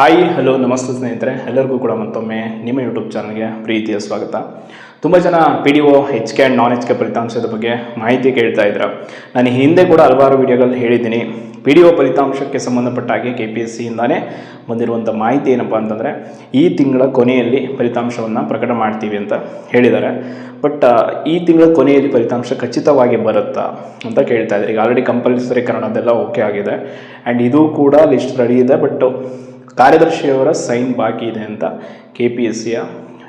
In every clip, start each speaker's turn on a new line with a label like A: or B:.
A: Hi hello ನಮಸ್ತೆ ಸ್ನೇಹಿತರೆ. ಎಲ್ಲರಿಗೂ ಕೂಡ ಮತ್ತೊಮ್ಮೆ ನಿಮ್ಮ ಯೂಟ್ಯೂಬ್ ಚಾನಲ್ಗೆ ಪ್ರೀತಿಯ ಸ್ವಾಗತ. ತುಂಬ ಜನ P D O H K and non H K ಫಲಿತಾಂಶದ ಬಗ್ಗೆ ಮಾಹಿತಿ ಕೇಳ್ತಾ ಇದ್ರ. ನಾನು ಹಿಂದೆ ಕೂಡ ಹಲವಾರು ವಿಡಿಯೋಗಳಲ್ಲಿ ಹೇಳಿದ್ದೀನಿ. ಪಿ ಡಿ ಒ ಫಲಿತಾಂಶಕ್ಕೆ ಸಂಬಂಧಪಟ್ಟ ಹಾಗೆ ಕೆ ಪಿ ಎಸ್ ಸಿಯಿಂದಾನೇ ಬಂದಿರುವಂಥ ಮಾಹಿತಿ ಏನಪ್ಪ ಅಂತಂದರೆ, ಈ ತಿಂಗಳ ಕೊನೆಯಲ್ಲಿ ಫಲಿತಾಂಶವನ್ನು ಪ್ರಕಟ ಮಾಡ್ತೀವಿ ಅಂತ ಹೇಳಿದ್ದಾರೆ. ಬಟ್ ಈ ತಿಂಗಳ ಕೊನೆಯಲ್ಲಿ ಫಲಿತಾಂಶ ಖಚಿತವಾಗಿ ಬರುತ್ತಾ ಅಂತ ಕೇಳ್ತಾ ಇದ್ದಾರೆ ಈಗ ಆಲ್ರೆಡಿ ಕಂಪಲ್ಸರಿ ಕನ್ನಡದೆಲ್ಲ ಓಕೆ ಆಗಿದೆ. ಆ್ಯಂಡ್ ಇದು ಕೂಡ ಲಿಸ್ಟ್ ರೆಡಿ ಇದೆ ಬಟ್ ಕಾರ್ಯದರ್ಶಿಯವರ ಸೈನ್ ಬಾಕಿ ಇದೆ ಅಂತ ಕೆ ಪಿ ಎಸ್ ಸಿಯ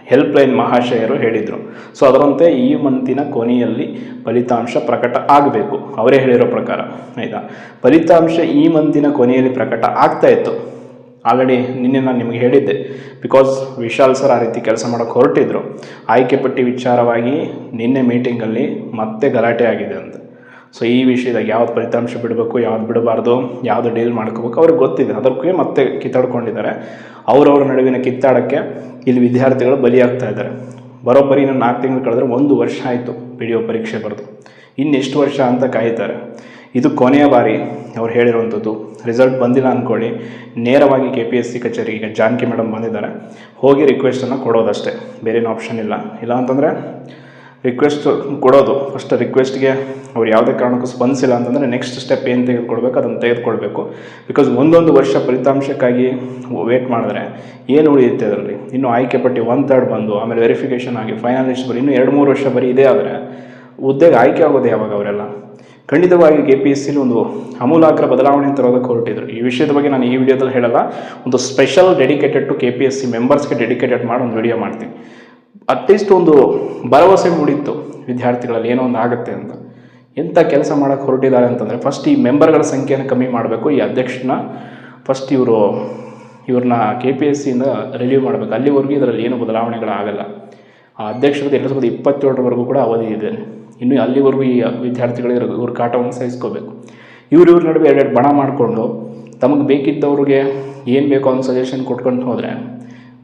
A: ಹೆಲ್ಪ್ಲೈನ್ ಮಹಾಶಯರು ಹೇಳಿದರು. ಸೊ, ಅದರಂತೆ ಈ ಮಂತಿನ ಕೊನೆಯಲ್ಲಿ ಫಲಿತಾಂಶ ಪ್ರಕಟ ಆಗಬೇಕು. ಅವರೇ ಹೇಳಿರೋ ಪ್ರಕಾರ, ಆಯಿತಾ? ಫಲಿತಾಂಶ ಈ ಮಂತಿನ ಕೊನೆಯಲ್ಲಿ ಪ್ರಕಟ ಆಗ್ತಾ ಇತ್ತು. ಆಲ್ರೆಡಿ ನಿನ್ನೆ ನಾನು ನಿಮಗೆ ಹೇಳಿದ್ದೆ. ಬಿಕಾಸ್ ವಿಶಾಲ್ ಸರ್ ಆ ರೀತಿ ಕೆಲಸ ಮಾಡೋಕ್ಕೆ ಹೊರಟಿದ್ರು. ಆಯ್ಕೆ ಪಟ್ಟಿ ವಿಚಾರವಾಗಿ ನಿನ್ನೆ ಮೀಟಿಂಗಲ್ಲಿ ಮತ್ತೆ ಗಲಾಟೆ ಆಗಿದೆ ಅಂತ. ಸೊ ಈ ವಿಷಯದಾಗ ಯಾವ್ದು ಫಲಿತಾಂಶ ಬಿಡಬೇಕು, ಯಾವ್ದು ಬಿಡಬಾರ್ದು, ಯಾವ್ದು ಡೀಲ್ ಮಾಡ್ಕೋಬೇಕು ಅವ್ರಿಗೆ ಗೊತ್ತಿದೆ. ಅದಕ್ಕೆ ಮತ್ತೆ ಕಿತ್ತಾಡ್ಕೊಂಡಿದ್ದಾರೆ. ಅವರವ್ರ ನಡುವಿನ ಕಿತ್ತಾಡಕ್ಕೆ ಇಲ್ಲಿ ವಿದ್ಯಾರ್ಥಿಗಳು ಬಲಿಯಾಗ್ತಾ ಇದ್ದಾರೆ. ಬರೋಬ್ಬರಿ ಇನ್ನು ನಾಲ್ಕು ತಿಂಗಳು ಕಳೆದ್ರೆ ಒಂದು ವರ್ಷ ಆಯಿತು ಪಿ ಡಿ ಒ ಪರೀಕ್ಷೆ ಬರೆದು. ಇನ್ನೆಷ್ಟು ವರ್ಷ ಅಂತ ಕಾಯ್ತಾರೆ. ಇದು ಕೊನೆಯ ಬಾರಿ ಅವ್ರು ಹೇಳಿರುವಂಥದ್ದು. ರಿಸಲ್ಟ್ ಬಂದಿಲ್ಲ ಅಂದ್ಕೊಳ್ಳಿ ನೇರವಾಗಿ ಕೆ ಪಿ ಎಸ್ ಸಿ ಕಚೇರಿಗೆ, ಈಗ ಜಾನಕಿ ಮೇಡಮ್ ಬಂದಿದ್ದಾರೆ. ಹೋಗಿ ರಿಕ್ವೆಸ್ಟನ್ನು ಕೊಡೋದಷ್ಟೇ. ಬೇರೇನು ಆಪ್ಷನ್ ಇಲ್ಲ. ಇಲ್ಲ ಅಂತಂದರೆ ರಿಕ್ವೆಸ್ಟ್ ಕೊಡೋದು. ಫಸ್ಟ್ ರಿಕ್ವೆಸ್ಟ್ಗೆ ಅವ್ರು ಯಾವುದೇ ಕಾರಣಕ್ಕೂ ಸ್ಪಂದಿಸಿಲ್ಲ ಅಂತಂದರೆ ನೆಕ್ಸ್ಟ್ ಸ್ಟೆಪ್ ಏನು ತೆಗೆದುಕೊಳ್ಬೇಕು? ಅದನ್ನು ತೆಗೆದುಕೊಳ್ಬೇಕು. ಬಿಕಾಸ್ ಒಂದೊಂದು ವರ್ಷ ಫಲಿತಾಂಶಕ್ಕಾಗಿ ವೇಟ್ ಮಾಡಿದ್ರೆ ಏನು ಉಳಿಯುತ್ತೆ ಅದರಲ್ಲಿ? ಇನ್ನು ಆಯ್ಕೆ ಪಟ್ಟಿ ಒನ್ ತರ್ಡ್ ಬಂದು, ಆಮೇಲೆ ವೆರಿಫಿಕೇಷನ್ ಆಗಿ ಫೈನಲಿಸ್ಟ್ ಬರೀ ಇನ್ನೂ ಎರಡು, ಮೂರು ವರ್ಷ ಬರೀ ಇದೇ ಆದರೆ ಹುದ್ದೆಗೆ ಆಯ್ಕೆ ಆಗೋದು ಯಾವಾಗ ಅವರೆಲ್ಲ? ಖಂಡಿತವಾಗಿ ಕೆ ಪಿ ಎಸ್ ಸಿಲಿ ಒಂದು ಅಮೂಲಾಗ್ರ ಬದಲಾವಣೆ ತರೋದಕ್ಕೆ ಹೊರಟಿದ್ರು. ಈ ವಿಷಯದ ಬಗ್ಗೆ ನಾನು ಈ ವಿಡಿಯೋದಲ್ಲಿ ಹೇಳಲ್ಲ. ಒಂದು special dedicated to K P S C ಮೆಂಬರ್ಸ್ಗೆ dedicated ಮಾಡಿ ಒಂದು ವಿಡಿಯೋ ಮಾಡ್ತೀನಿ. ಅಟ್ಲೀಸ್ಟ್ ಒಂದು ಭರವಸೆ ಮೂಡಿತ್ತು ವಿದ್ಯಾರ್ಥಿಗಳಲ್ಲಿ ಏನೋ ಒಂದು ಆಗುತ್ತೆ ಅಂತ. ಎಂಥ ಕೆಲಸ ಮಾಡೋಕ್ಕೆ ಹೊರಟಿದ್ದಾರೆ ಅಂತಂದರೆ ಫಸ್ಟ್ ಈ ಮೆಂಬರ್ಗಳ ಸಂಖ್ಯೆಯನ್ನು ಕಮ್ಮಿ ಮಾಡಬೇಕು, ಈ ಅಧ್ಯಕ್ಷನ ಫಸ್ಟ್ ಇವರು, ಇವ್ರನ್ನ ಕೆ ಪಿ ಎಸ್ ಸಿಯಿಂದ ರಿಲೀವ್ ಮಾಡಬೇಕು. ಅಲ್ಲಿವರೆಗೂ ಇದರಲ್ಲಿ ಏನು ಬದಲಾವಣೆಗಳಾಗಲ್ಲ. ಆ ಅಧ್ಯಕ್ಷರದ್ದು ಎರಡು ಸಾವಿರದ ಇಪ್ಪತ್ತೇಳರವರೆಗೂ ಕೂಡ ಅವಧಿ ಇದೆ. ಇನ್ನು ಅಲ್ಲಿವರೆಗೂ ಈ ವಿದ್ಯಾರ್ಥಿಗಳು ಇವ್ರ ಕಾಟವನ್ನು ಸಹಿಸ್ಕೋಬೇಕು. ಇವ್ರ ಇವ್ರ ನಡುವೆ ಎರಡೆರಡು ಬಣ ಮಾಡಿಕೊಂಡು, ತಮಗೆ ಬೇಕಿದ್ದವ್ರಿಗೆ ಏನು ಬೇಕೋ ಅನ್ನೋ ಸಜೆಷನ್ ಕೊಟ್ಕೊಂಡು ಹೋದರೆ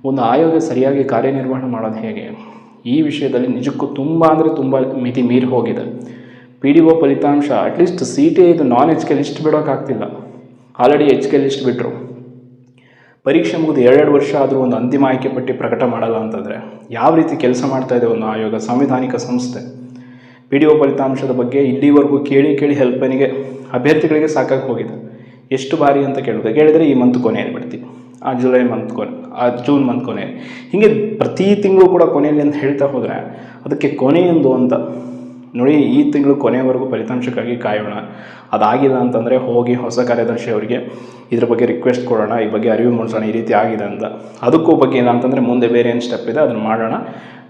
A: ಒಂದು ಆಯೋಗ ಸರಿಯಾಗಿ ಕಾರ್ಯನಿರ್ವಹಣೆ ಮಾಡೋದು ಹೇಗೆ? ಈ ವಿಷಯದಲ್ಲಿ ನಿಜಕ್ಕೂ ತುಂಬ ಅಂದರೆ ತುಂಬ ಮಿತಿ ಮೀರಿ ಹೋಗಿದೆ. ಪಿ ಡಿ ಒ ಫಲಿತಾಂಶ ಅಟ್ಲೀಸ್ಟ್ ಸಿ ಟಿ ಐದು ನಾನ್ ಎಚ್ ಕೆ ಲಿಸ್ಟ್ ಬಿಡೋಕ್ಕಾಗ್ತಿಲ್ಲ ಆಲ್ರೆಡಿ ಎಚ್ ಕೆ ಲಿಸ್ಟ್ ಬಿಟ್ಟರು ಪರೀಕ್ಷೆ ಮುಗಿದು ಎರಡೆರಡು ವರ್ಷ ಆದರೂ ಒಂದು ಅಂತಿಮ ಆಯ್ಕೆ ಪಟ್ಟಿ ಪ್ರಕಟ ಮಾಡಲ್ಲ ಅಂತಂದರೆ ಯಾವ ರೀತಿ ಕೆಲಸ ಮಾಡ್ತಾ ಇದೆ ಒಂದು ಆಯೋಗ, ಸಾಂವಿಧಾನಿಕ ಸಂಸ್ಥೆ? ಪಿ ಡಿ ಒ ಫಲಿತಾಂಶದ ಬಗ್ಗೆ ಇಲ್ಲಿವರೆಗೂ ಕೇಳಿ ಕೇಳಿ ಹೆಲ್ಪನಿಗೆ ಅಭ್ಯರ್ಥಿಗಳಿಗೆ ಸಾಕಾಗಿ ಹೋಗಿದೆ. ಎಷ್ಟು ಬಾರಿ ಅಂತ ಕೇಳಿದೆ? ಕೇಳಿದರೆ ಈ ಮಂತ್ ಕೊನೆ ಹೇಳ್ಬಿಡ್ತೀವಿ ಆ ಜುಲೈ ಮಂತ್ ಕೊನೆ. ಆ ಜೂನ್ ಮಂತ್ ಕೊನೆ. ಹೀಗೆ ಪ್ರತಿ ತಿಂಗಳು ಕೂಡ ಕೊನೆಯಲ್ಲಿ ಅಂತ ಹೇಳ್ತಾ ಹೋದರೆ ಅದಕ್ಕೆ ಕೊನೆಯೊಂದು ಅಂತ ನೋಡಿ ಈ ತಿಂಗಳು ಕೊನೆಯವರೆಗೂ ಫಲಿತಾಂಶಕ್ಕಾಗಿ ಕಾಯೋಣ. ಅದಾಗಿಲ್ಲ ಅಂತಂದರೆ ಹೋಗಿ ಹೊಸ ಕಾರ್ಯದರ್ಶಿ ಅವರಿಗೆ ಇದ್ರ ಬಗ್ಗೆ ರಿಕ್ವೆಸ್ಟ್ ಕೊಡೋಣ, ಈ ಬಗ್ಗೆ ಅರಿವು ಮೂಡಿಸೋಣ, ಈ ರೀತಿ ಆಗಿದೆ ಅಂತ. ಅದಕ್ಕೂ ಬಗ್ಗೆ ಇಲ್ಲ ಅಂತಂದರೆ ಮುಂದೆ ಬೇರೆ ಏನು ಸ್ಟೆಪ್ ಇದೆ ಅದನ್ನು ಮಾಡೋಣ.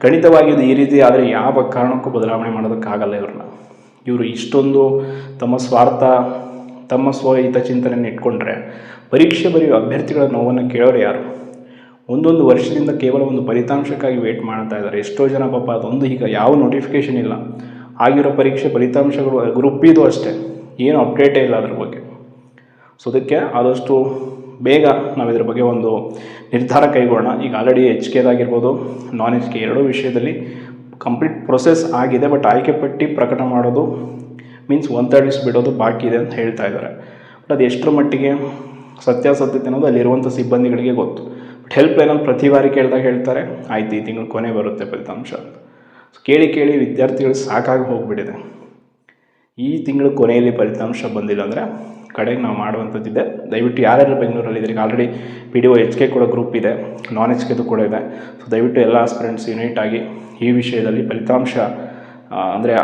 A: ಖಂಡಿತವಾಗಿ ಇದು ಈ ರೀತಿ ಆದರೆ ಯಾವ ಕಾರಣಕ್ಕೂ ಬದಲಾವಣೆ ಮಾಡೋದಕ್ಕಾಗಲ್ಲ ಇವ್ರನ್ನ. ಇವರು ಇಷ್ಟೊಂದು ತಮ್ಮ ಸ್ವಾರ್ಥ, ತಮ್ಮ ಸ್ವಹಿತ ಚಿಂತನೆಯನ್ನು ಇಟ್ಕೊಂಡ್ರೆ ಪರೀಕ್ಷೆ ಬರೆಯುವ ಅಭ್ಯರ್ಥಿಗಳ ನೋವನ್ನು ಕೇಳೋರು ಯಾರು? ಒಂದೊಂದು ವರ್ಷದಿಂದ ಕೇವಲ ಒಂದು ಫಲಿತಾಂಶಕ್ಕಾಗಿ ವೇಟ್ ಮಾಡ್ತಾ ಇದ್ದಾರೆ. ಎಷ್ಟೋ ಜನ ಪಾಪ ಅದೊಂದು ಈಗ ಯಾವ ನೋಟಿಫಿಕೇಷನ್ ಇಲ್ಲ. ಆಗಿರೋ ಪರೀಕ್ಷೆ ಫಲಿತಾಂಶಗಳು ಗ್ರೂಪ್ ಇದು ಅಷ್ಟೇ. ಏನು ಅಪ್ಡೇಟೇ ಇಲ್ಲ ಅದ್ರ ಬಗ್ಗೆ. ಸೊ ಅದಕ್ಕೆ ಆದಷ್ಟು ಬೇಗ ನಾವು ಇದ್ರ ಬಗ್ಗೆ ಒಂದು ನಿರ್ಧಾರ ಕೈಗೊಳ್ಳೋಣ. ಈಗ ಆಲ್ರೆಡಿ ಎಚ್ ಕೆದಾಗಿರ್ಬೋದು ನಾನ್ ಎಚ್ ಕೆ ಎರಡೂ ವಿಷಯದಲ್ಲಿ ಕಂಪ್ಲೀಟ್ ಪ್ರೊಸೆಸ್ ಆಗಿದೆ ಬಟ್ ಆಯ್ಕೆ ಪಟ್ಟಿ ಪ್ರಕಟ ಮಾಡೋದು ಮೀನ್ಸ್ ಒನ್ ತರ್ಡ್ ಬಿಡೋದು ಬಾಕಿ ಇದೆ ಅಂತ ಹೇಳ್ತಾ ಇದ್ದಾರೆ. ಬಟ್ ಅದು ಎಷ್ಟರ ಮಟ್ಟಿಗೆ ಸತ್ಯಾಸತ್ಯತೆ ಅನ್ನೋದು ಅಲ್ಲಿರುವಂಥ ಸಿಬ್ಬಂದಿಗಳಿಗೆ ಗೊತ್ತು. ಹೆಲ್ಪ್ ಲೈನಲ್ಲಿ ಪ್ರತಿ ಬಾರಿ ಕೇಳಿದಾಗ ಹೇಳ್ತಾರೆ, ಆಯ್ತು, ಈ ತಿಂಗಳು ಕೊನೆ ಬರುತ್ತೆ ಫಲಿತಾಂಶ ಕೇಳಿ ಕೇಳಿ ವಿದ್ಯಾರ್ಥಿಗಳು ಸಾಕಾಗಿ ಹೋಗಿಬಿಟ್ಟಿದೆ. ಈ ತಿಂಗಳು ಕೊನೆಯಲ್ಲಿ ಫಲಿತಾಂಶ ಬಂದಿಲ್ಲ ಅಂದರೆ ಕಡೆಗೆ ನಾವು ಮಾಡುವಂಥದ್ದಿದೆ ದಯವಿಟ್ಟು ಯಾರ್ಯಾರು ಬೆಂಗಳೂರಲ್ಲಿ ಇದ್ರಿಗೆ already P D O H K ಕೂಡ ಗ್ರೂಪ್ ಇದೆ ನಾನ್ ಎಚ್ ಕೆದು ಕೂಡ ಇದೆ. ಸೊ ದಯವಿಟ್ಟು ಎಲ್ಲ ಆಸ್ಪಿರೆಂಟ್ಸ್ ಯುನೈಟ್ ಆಗಿ ಈ ವಿಷಯದಲ್ಲಿ ಫಲಿತಾಂಶ ಅಂದರೆ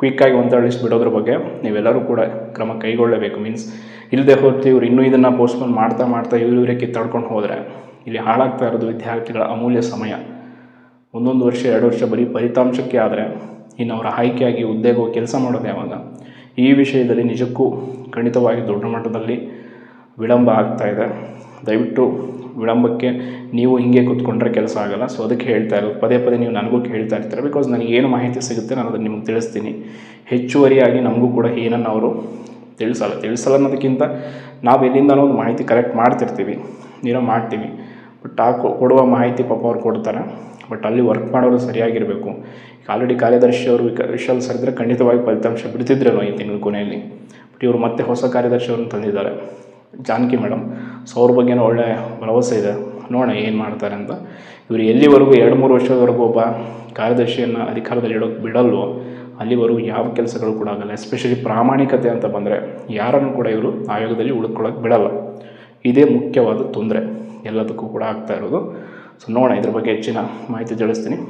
A: ಕ್ವಿಕ್ಕಾಗಿ ಒಂದು ಲಿಸ್ಟ್ ಬಿಡೋದ್ರ ಬಗ್ಗೆ ನೀವೆಲ್ಲರೂ ಕೂಡ ಕ್ರಮ ಕೈಗೊಳ್ಳಬೇಕು. ಮೀನ್ಸ್ ಇಲ್ಲದೆ ಹೋಗ್ತಿ ಇವ್ರು ಇನ್ನೂ ಇದನ್ನು ಪೋಸ್ಟ್ಪೋನ್ ಮಾಡ್ತಾ ಮಾಡ್ತಾ ಇವರು ಇವರೇ ಕಿತ್ತಾಡ್ಕೊಂಡು ಹೋದರೆ ಇಲ್ಲಿ ಹಾಳಾಗ್ತಾ ಇರೋದು ವಿದ್ಯಾರ್ಥಿಗಳ ಅಮೂಲ್ಯ ಸಮಯ. ಒಂದೊಂದು ವರ್ಷ, ಎರಡು ವರ್ಷ ಬರೀ ಫಲಿತಾಂಶಕ್ಕೆ ಆದರೆ ಇನ್ನು ಅವರ ಆಯ್ಕೆಯಾಗಿ ಹುದ್ದೆಗೆ ಕೆಲಸ ಮಾಡೋದು ಯಾವಾಗ ಈ ವಿಷಯದಲ್ಲಿ ನಿಜಕ್ಕೂ ಖಂಡಿತವಾಗಿ ದೊಡ್ಡ ಮಟ್ಟದಲ್ಲಿ ವಿಳಂಬ ಆಗ್ತಾ ಇದೆ. ದಯವಿಟ್ಟು ವಿಳಂಬಕ್ಕೆ ನೀವು ಹಿಂಗೆ ಕೂತ್ಕೊಂಡ್ರೆ ಕೆಲಸ ಆಗಲ್ಲ. ಸೊ ಅದಕ್ಕೆ ಹೇಳ್ತಾ ಇರೋದು. ಪದೇ ಪದೇ ನೀವು ನನಗೂ ಕೇಳ್ತಾ ಇರ್ತೀರ. ಬಿಕಾಸ್ ನನಗೇನು ಮಾಹಿತಿ ಸಿಗುತ್ತೆ ನಾನು ಅದನ್ನು ನಿಮ್ಗೆ ತಿಳಿಸ್ತೀನಿ. ಹೆಚ್ಚುವರಿಯಾಗಿ ನಮಗೂ ಕೂಡ ಏನನ್ನು ಅವರು ತಿಳಿಸಲ್ಲ. ತಿಳಿಸಲ್ಲ ಅನ್ನೋದಕ್ಕಿಂತ ನಾವು ಎಲ್ಲಿಂದನೋ ಒಂದು ಮಾಹಿತಿ ಕರೆಕ್ಟ್ ಮಾಡ್ತಿರ್ತೀವಿ. ಏನೋ ಮಾಡ್ತೀವಿ. ಬಟ್ ಆ ಕೊಡುವ ಮಾಹಿತಿ ಪಾಪ ಅವ್ರು ಕೊಡ್ತಾರೆ. ಬಟ್ ಅಲ್ಲಿ ವರ್ಕ್ ಮಾಡೋರು ಸರಿಯಾಗಿರಬೇಕು. ಈಗ ಆಲ್ರೆಡಿ ಕಾರ್ಯದರ್ಶಿ ಅವರು ವಿಶಾಲ್ ಸರ್ ಇದ್ದರೆ ಖಂಡಿತವಾಗಿ ಫಲಿತಾಂಶ ಬಿಡ್ತಿದ್ರೇನೋ ಈ ತಿಂಗಳ ಕೊನೆಯಲ್ಲಿ. ಬಟ್ ಇವರು ಮತ್ತೆ ಹೊಸ ಕಾರ್ಯದರ್ಶಿಯವ್ರನ್ನ ತಂದಿದ್ದಾರೆ. ಜಾನಕಿ ಮೇಡಮ್ ಸೊ ಅವ್ರ ಬಗ್ಗೆನೂ ಒಳ್ಳೆ ಭರವಸೆ ಇದೆ. ನೋಡೋಣ ಏನು ಮಾಡ್ತಾರೆ ಅಂತ. ಇವರು ಎಲ್ಲಿವರೆಗೂ ಎರಡು ಮೂರು ವರ್ಷದವರೆಗೂ ಒಬ್ಬ ಕಾರ್ಯದರ್ಶಿಯನ್ನು ಅಧಿಕಾರದಲ್ಲಿ ಇಡೋಕ್ಕೆ ಬಿಡಲ್ವೋ, ಅಲ್ಲಿವರೆಗೂ ಯಾವ ಕೆಲಸಗಳು ಕೂಡ ಆಗಲ್ಲ. ಎಸ್ಪೆಷಲಿ ಪ್ರಾಮಾಣಿಕತೆ ಅಂತ ಬಂದರೆ ಯಾರನ್ನು ಕೂಡ ಇವರು ಆಯೋಗದಲ್ಲಿ ಉಳ್ಕೊಳ್ಳೋಕೆ ಬಿಡಲ್ಲ. ಇದೇ ಮುಖ್ಯವಾದ ತೊಂದರೆ. ಎಲ್ಲದಕ್ಕೂ ಕೂಡ ಆಗ್ತಾ ಇರೋದು. ಸೊ ನೋಡೋಣ ಇದ್ರ ಬಗ್ಗೆ ಹೆಚ್ಚಿನ ಮಾಹಿತಿ ತಿಳಿಸ್ತೀನಿ.